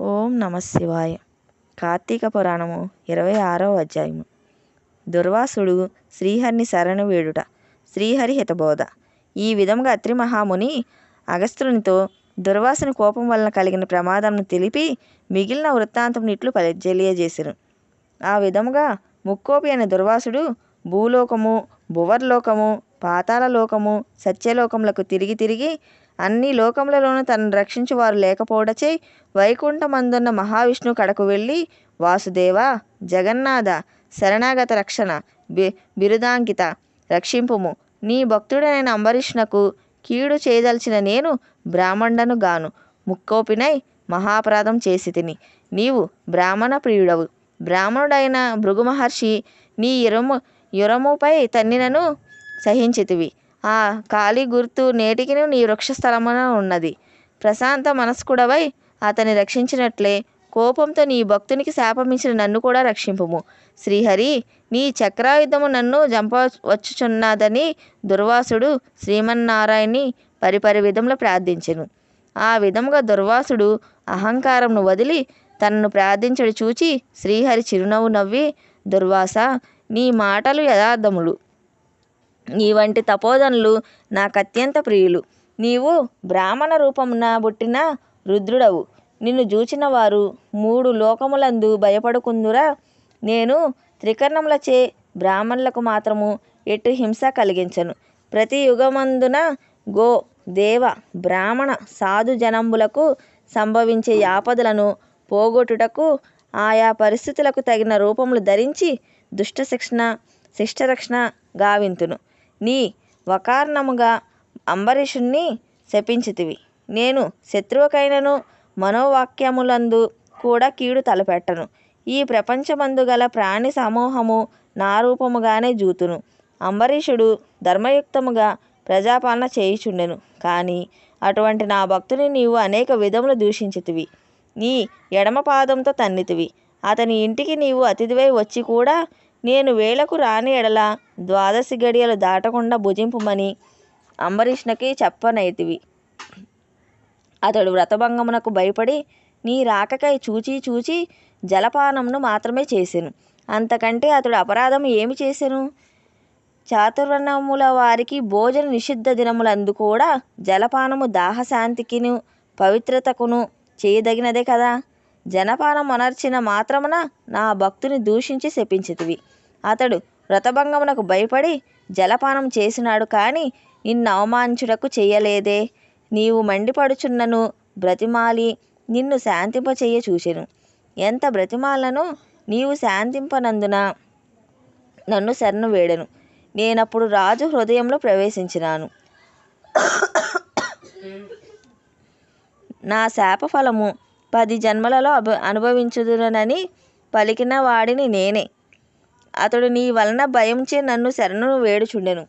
ఓం నమ శివాయ. కార్తీక పురాణము ఇరవై ఆరవ అధ్యాయము. దుర్వాసుడు శ్రీహరిని శరణు వేడుట శ్రీహరి హితబోధ. ఈ విధముగా అత్రి మహాముని అగస్త్యునితో దుర్వాసుని కోపం వలన కలిగిన ప్రమాదంను తెలిపి మిగిలిన వృత్తాంతం ఇట్లు తెలియజేసిరు. ఆ విధముగా ముక్కోపి అనే దుర్వాసుడు భూలోకము భువర్లోకము పాతాళలోకము సత్యలోకములకు తిరిగి తిరిగి అన్ని లోకములలోనూ తనను రక్షించువారు లేకపోవడచే వైకుంఠమందున్న మహావిష్ణువు కడకు వెళ్ళి వాసుదేవ జగన్నాథ శరణాగత రక్షణ బి బిరుదాంకిత రక్షింపుము. నీ భక్తుడైన అంబరీష్ణకు కీడు చేయదలిచిన నేను బ్రాహ్మణుడను గాను. ముక్కోపినై మహాపరాధం చేసి తిని. నీవు బ్రాహ్మణ ప్రియుడవు. బ్రాహ్మణుడైన భృగు మహర్షి నీ ఇరము యురముపై తన్నినను సహించితివి. ఆ కాలి గుర్తు నేటికిని నీ వృక్షస్థలమున ఉన్నది. ప్రశాంత మనస్కుడవై అతన్ని రక్షించినట్లే కోపంతో నీ భక్తునికి శాపమించిన నన్ను కూడా రక్షింపుము. శ్రీహరి నీ చక్రాయుధము నన్ను చంపవచ్చుచున్నదని దుర్వాసుడు శ్రీమన్నారాయణ్ణి పరిపరి విధంలో ప్రార్థించెను. ఆ విధముగా దుర్వాసుడు అహంకారంను వదిలి తనను ప్రార్థించడు చూచి శ్రీహరి చిరునవ్వు నవ్వి దుర్వాస నీ మాటలు యథార్థములు. నీ వంటి తపోధనులు నాకు అత్యంత ప్రియులు. నీవు బ్రాహ్మణ రూపమున పుట్టిన రుద్రుడవు. నిన్ను చూచిన వారు మూడు లోకములందు భయపడుకుందురా. నేను త్రికర్ణములచే బ్రాహ్మణులకు మాత్రము ఎటు హింస కలిగించను. ప్రతి యుగమందున గో దేవ బ్రాహ్మణ సాధు జనంబులకు సంభవించే ఆపదలను పోగొట్టుటకు ఆయా పరిస్థితులకు తగిన రూపములు ధరించి దుష్ట శిక్షణ శిష్టరక్షణ గావింతును. నీ వకారణముగా అంబరీషుణ్ణి శపించితివి. నేను శత్రువుకైనను మనోవాక్యములందు కూడా కీడు తలపెట్టను. ఈ ప్రపంచమందు గల ప్రాణి సమూహము నా రూపముగానే జూతును. అంబరీషుడు ధర్మయుక్తముగా ప్రజాపాలన చేయుచుండెను. కానీ అటువంటి నా భక్తుని నీవు అనేక విధములు దూషించితివి. నీ ఎడమ పాదంతో తన్నితివి. అతని ఇంటికి నీవు అతిథివై వచ్చి కూడా నేను వేళకు రాని ఎడల ద్వాదశి గడియలు దాటకుండా భుజింపుమని అంబరీష్ణకి చెప్పనైతివి. అతడు వ్రతభంగమునకు భయపడి నీ రాకకై చూచి చూచి జలపానమును మాత్రమే చేసెను. అంతకంటే అతడు అపరాధం ఏమి చేసెను? చాతుర్వర్ణముల వారికి భోజన నిషిద్ధ దినములందు కూడా జలపానము దాహశాంతికిను పవిత్రతకును చేయదగినదే కదా? జనపానం అనర్చిన మాత్రమున నా భక్తుని దూషించి శపించితివి. అతడు వ్రతభంగమునకు భయపడి జలపానం చేసినాడు కానీ నిన్ను అవమానించుటకు చేయలేదే. నీవు మండిపడుచున్నను బ్రతిమాలి నిన్ను శాంతింపచేయ చూచెను. ఎంత బ్రతిమాలను నీవు శాంతింపనందున నన్ను శరణు వేడెను. నేనప్పుడు రాజు హృదయంలో ప్రవేశించినాను. నా శాపఫలము పది జన్మలలో అభ అనుభవించుదునని పలికిన వాడిని నేనే. అతడు నీ వలన భయంచే నన్ను శరణు వేడుచుండెను.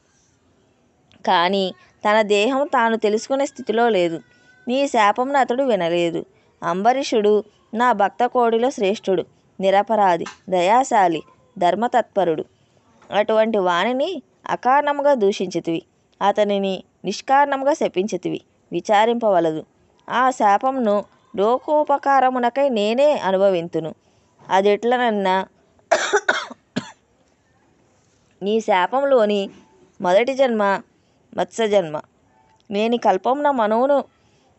కానీ తన దేహం తాను తెలుసుకునే స్థితిలో లేదు. నీ శాపంను అతడు వినలేదు. అంబరీషుడు నా భక్త కోడిలో శ్రేష్ఠుడు నిరపరాధి దయాశాలి ధర్మతత్పరుడు. అటువంటి వాణిని అకారణముగా దూషించితివి. అతనిని నిష్కారణముగా శపించితివి. విచారింపవలదు. ఆ శాపమును లోకోపకారమునకై నేనే అనుభవింతును. అదెట్లనన్నా నీ శాపంలోని మొదటి జన్మ మత్స్య జన్మ. నేను కల్పమున మనువును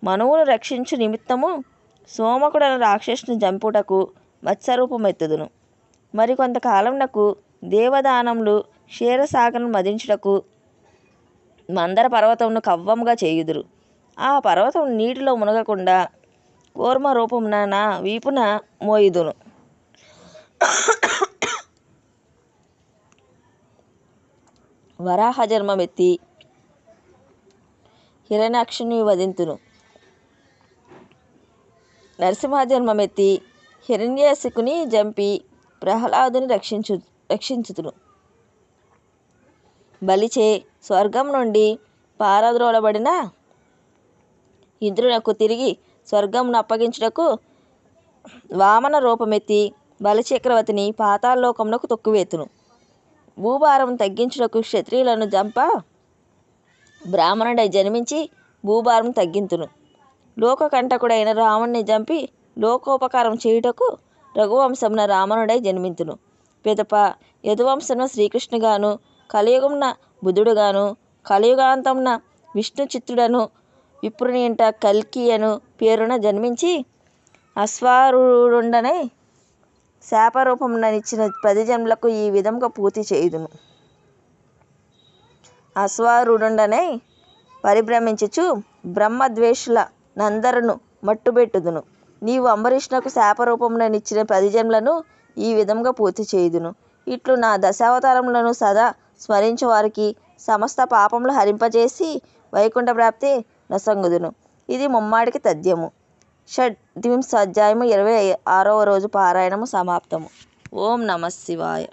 మనువును రక్షించు నిమిత్తము సోమకుడైన రాక్షసుని చంపుటకు మత్స్యరూపమెత్తుదును. మరి కొంతకాలమునకు దేవదానములు క్షీరసాగరం మదించుటకు మందర పర్వతమును కవ్వముగా చేయుదురు. ఆ పర్వతం నీటిలో మునగకుండా కూర్మ రూపమున నా వీపున మోయుదును. వరాహ జన్మమెత్తి హిరణ్యాక్షుని వధింతును. నరసింహ జన్మమెత్తి హిరణ్యశకుని జంపి ప్రహ్లాదుని రక్షించు రక్షించుతును. బలిచే స్వర్గం నుండి పారద్రోలబడిన ఇంద్రునకు తిరిగి స్వర్గంను అప్పగించుటకు వామన రూపమెత్తి బలిచక్రవర్తిని పాతాళలోకమునకు తొక్కువేతును. భూభారం తగ్గించుటకు క్షత్రియులను జంప. బ్రాహ్మణుడై జన్మించి భూభారం తగ్గింతును. లోకకంటకుడైన రావణ్ణి చంపి లోకోపకారం చేయుటకు రఘువంశమున రావణుడై జన్మింతును. పిదప యదువంశమున శ్రీకృష్ణుగాను కలియుగమున బుధుడుగాను కలియుగాంతమున విష్ణు చిత్తుడను విప్రుని ఇంట కల్కి పేరున జన్మించి అశ్వారుడుండనై శాపరూపముననిచ్చిన పది జన్మలకు ఈ విధంగా పూర్తి చేయుదును. అశ్వారూఢుండనై పరిభ్రమించుచు బ్రహ్మద్వేషుల నందరును మట్టుబెట్టుదును. నీవు అంబరీషునకు శాపరూపముననిచ్చిన పది జన్మలను ఈ విధంగా పూర్తి చేయుదును. ఇట్లు నా దశావతారములను సదా స్మరించు వారికి సమస్త పాపములు హరింపజేసి వైకుంఠ ప్రాప్తి నొసంగుదును. ఇది ముమ్మాడికి తథ్యము. షడ్వింశ అధ్యాయము ఇరవై ఆరవ రోజు పారాయణము సమాప్తము. ఓం నమ శివాయ.